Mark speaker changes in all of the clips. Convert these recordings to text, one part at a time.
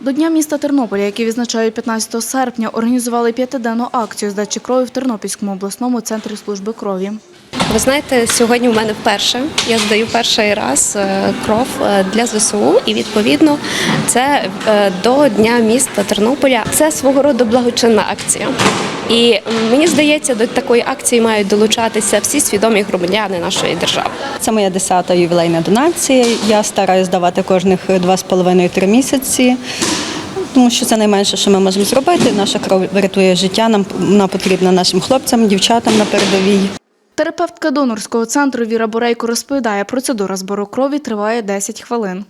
Speaker 1: До Дня міста Тернополя, який відзначають 15 серпня, організували п'ятиденну акцію здачі крові в Тернопільському обласному центрі служби крові.
Speaker 2: Ви знаєте, сьогодні у мене вперше. Я здаю перший раз е, кров е, для ЗСУ, і відповідно це е, до Дня міста Тернополя. Це свого роду благочинна акція. І мені здається, до такої акції мають долучатися всі свідомі громадяни нашої держави.
Speaker 3: Це моя 10-та ювілейна донація. Я стараюсь давати кожних 2,5-3 місяці. Тому що це найменше, що ми можемо зробити. Наша кров врятує життя. Нам вона потрібна нашим хлопцям, дівчатам на передовій.
Speaker 1: Терапевтка донорського центру Віра Борейко розповідає, процедура збору крові триває 10 хвилин.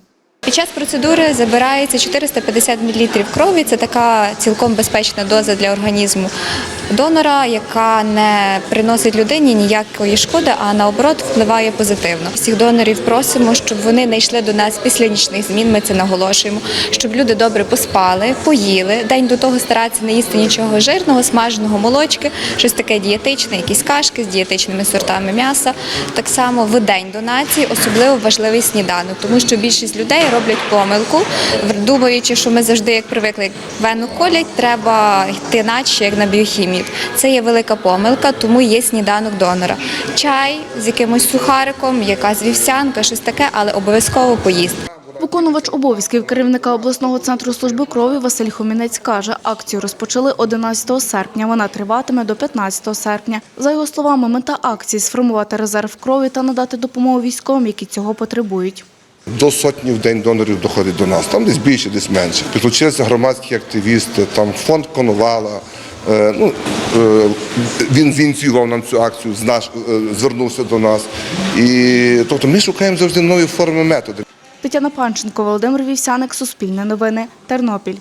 Speaker 4: Під час процедури забирається 450 мл крові. Це така цілком безпечна доза для організму донора, яка не приносить людині ніякої шкоди, а наоборот впливає позитивно. Всіх донорів просимо, щоб вони не йшли до нас після нічних змін. Ми це наголошуємо, щоб люди добре поспали, поїли. День до того старатися не їсти нічого жирного, смаженого молочки, щось таке дієтичне, якісь кашки з дієтичними сортами м'яса. Так само в день донації особливо важливий сніданок, тому що більшість людей роблять помилку, думаючи, що ми завжди як привикли, вену колять, треба йти наче як на біохімію. Це є велика помилка, тому є сніданок донора. Чай з якимось сухариком, якась вівсянка, щось таке, але обов'язково поїсти.
Speaker 1: Виконувач обов'язків керівника обласного центру служби крові Василь Хомінець каже, акцію розпочали 11 серпня. Вона триватиме до 15 серпня. За його словами, мета акції сформувати резерв крові та надати допомогу військовим, які цього потребують.
Speaker 5: До сотні в день донорів доходить до нас. Там десь більше, десь менше. Підключилися громадські активісти, там фонд Коновала. Е, Ну, е, він зініціював нам цю акцію, е, звернувся до нас. І, тобто ми шукаємо завжди нові форми методи.
Speaker 1: Тетяна Панченко, Володимир Вівсяник, Суспільне новини, Тернопіль.